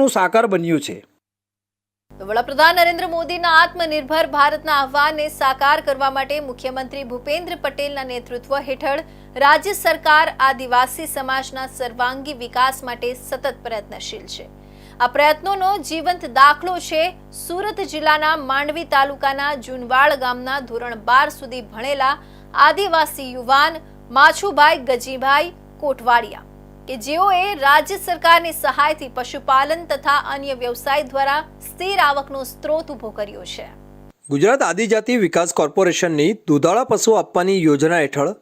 નું સાકાર બન્યું છે. વડાપ્રધાન નરેન્દ્ર મોદીના આત્મનિર્ભર ભારતના આહવાનને સાકાર કરવા માટે મુખ્યમંત્રી ભૂપેન્દ્ર પટેલના નેતૃત્વ હેઠળ રાજ્ય સરકાર આદિવાસી સમાજના સર્વાંગી વિકાસ માટે સતત પ્રયત્નશીલ છે. આ પ્રયત્નોનો જીવંત દાખલો છે સુરત જિલ્લાના માંડવી તાલુકાના જુનવાડ ગામના ધોરણ બાર સુધી ભણેલા આદિવાસી યુવાન માછુભાઈ ગજીભાઈ કોટવાડિયા. કે જેઓએ રાજ્ય સરકારની સહાયથી પશુપાલન તથા અન્ય વ્યવસાય દ્વારા સ્થિર આવકનો સ્ત્રોત ઊભો કર્યો છે. ગુજરાત આદિજાતિ વિકાસ કોર્પોરેશનની દુધાળા પશુ આપવાની યોજના હેઠળ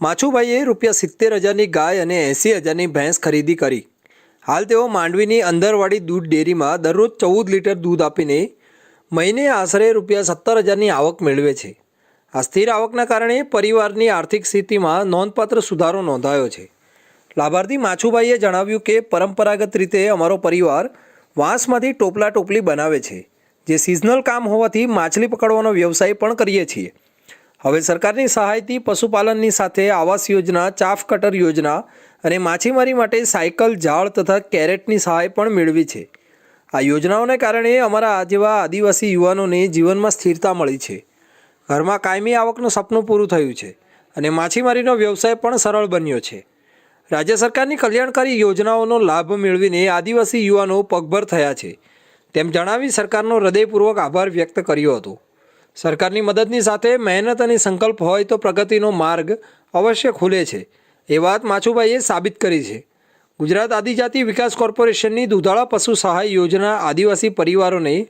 માછુભાઈએ રૂપિયા સિત્તેર હજારની ગાય અને એંસી હજારની ભેંસ ખરીદી કરી. હાલ તેઓ માંડવીની અંદરવાડી દૂધ ડેરીમાં દરરોજ ચૌદ લીટર દૂધ આપીને મહિને આશરે રૂપિયા સત્તર હજારની આવક મેળવે છે. આ સ્થિર આવકના કારણે પરિવારની આર્થિક સ્થિતિમાં નોંધપાત્ર સુધારો નોંધાયો છે. લાભાર્થી માછુભાઈએ જણાવ્યું કે પરંપરાગત રીતે અમારો પરિવાર વાંસમાંથી ટોપલા ટોપલી બનાવે છે, જે સિઝનલ કામ હોવાથી માછલી પકડવાનો વ્યવસાય પણ કરીએ છીએ. હવે સરકારની સહાયથી પશુપાલનની સાથે આવાસ યોજના, ચાફ કટર યોજના અને માછીમારી માટે સાયકલ જાળ તથા કેરેટની સહાય પણ મેળવી છે. આ યોજનાઓને કારણે અમારા જેવા આદિવાસી યુવાનોને જીવનમાં સ્થિરતા મળી છે. ઘરમાં કાયમી આવકનું સપનું પૂરું થયું છે અને માછીમારીનો વ્યવસાય પણ સરળ બન્યો છે. રાજ્ય સરકારની કલ્યાણકારી યોજનાઓનો લાભ મેળવીને આદિવાસી યુવાનો પગભર થયા છે. તેમ જણાવી સરકારનો હૃદયપૂર્વક આભાર વ્યક્ત કર્યો હતો. સરકારની મદદની સાથે મહેનત અને સંકલ્પ હોય તો પ્રગતિનો માર્ગ અવશ્ય ખુલે છે, એ વાત માછુભાઈએ સાબિત કરી છે. ગુજરાત આદિજાતિ વિકાસ કોર્પોરેશનની દુધાળા પશુ સહાય યોજના આદિવાસી પરિવારોને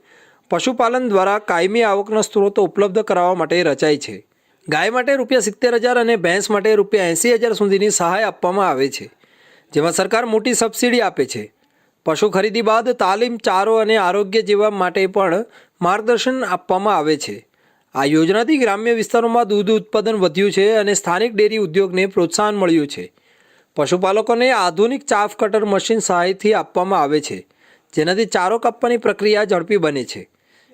પશુપાલન દ્વારા કાયમી આવકના સ્ત્રોતો ઉપલબ્ધ કરાવવા માટે રચાઈ છે. ગાય માટે રૂપિયા સિત્તેર હજાર અને ભેંસ માટે રૂપિયા એંસી હજાર સુધીની સહાય આપવામાં આવે છે, જેમાં સરકાર મોટી સબસિડી આપે છે. પશુ ખરીદી બાદ તાલીમ, ચારો અને આરોગ્ય જેવા માટે પણ માર્ગદર્શન આપવામાં આવે છે. આ યોજનાથી ગ્રામ્ય વિસ્તારોમાં દૂધ ઉત્પાદન વધ્યું છે અને સ્થાનિક ડેરી ઉદ્યોગને પ્રોત્સાહન મળ્યું છે. પશુપાલકોને આધુનિક ચાફ કટર મશીન સહાયથી આપવામાં આવે છે, જેનાથી ચારો કાપવાની પ્રક્રિયા ઝડપી બને છે.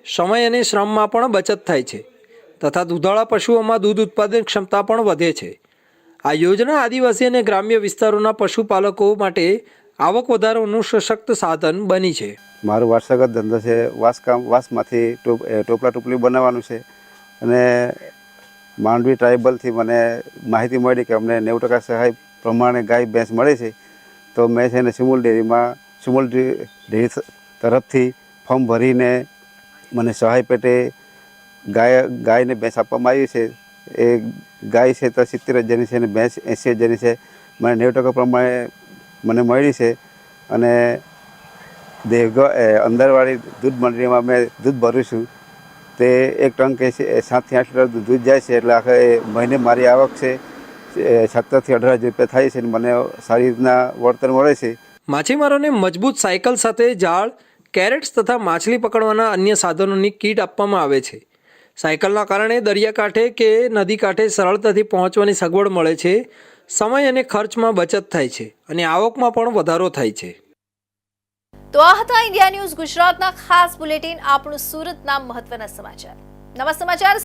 સમય અને શ્રમમાં પણ બચત થાય છે. તથા દૂધાળા પશુઓમાં દૂધ ઉત્પાદન ક્ષમતા પણ વધે છે. આ યોજના આદિવાસી અને ગ્રામ્ય વિસ્તારોના પશુપાલકો માટે આવક વધારવાનું સશક્ત સાધન બની છે. મારો વારસાગત ધંધો છે. વાંસકામ, વાંસમાંથી ટોપ ટોપલા ટોપલી બનાવવાનું છે. અને માંડવી ટ્રાઇબલથી મને માહિતી મળી કે અમને નેવું ટકા સહાય પ્રમાણે ગાય, ભેંસ મળે છે. તો મેં છે ને સિમુલ ડેરીમાં, સિમુલ ડેરી તરફથી ફોર્મ ભરીને મને સહાય પેટે ગાય, ગાયને ભેંસ આપવામાં આવી છે. એ ગાય છે તો સિત્તેર હજારની છે અને ભેંસ એંસી હજારની છે. મને નેવું ટકા પ્રમાણે મને મળી છે. અને દેવગ અંદરવાળી દૂધ મંડળીમાં મેં દૂધ ભરું છું. તે એક ટંક એ સાતથી આઠ લીટર દૂધ જાય છે. એટલે આખે મહિને મારી આવક છે. સત્તરથી અઢાર હજાર રૂપિયા થાય છે અને મને સારી રીતના વળતર મળે છે. માછીમારોને મજબૂત સાયકલ સાથે જાળ કેરેટ્સ તથા માછલી પકડવાના અન્ય સાધનોની કીટ આપવામાં આવે છે. સાયકલના કારણે દરિયાકાંઠે કે નદી કાંઠે સરળતાથી પહોંચવાની સગવડ મળે છે. સમય અને ખર્ચમાં બચત થાય છે અને આવકમાં પણ વધારો થાય છે. તો આ હતા ઇન્ડિયા ન્યૂઝ ગુજરાતના ખાસ બુલેટિન, આપણું સુરતના મહત્વના સમાચાર. નવા સમાચાર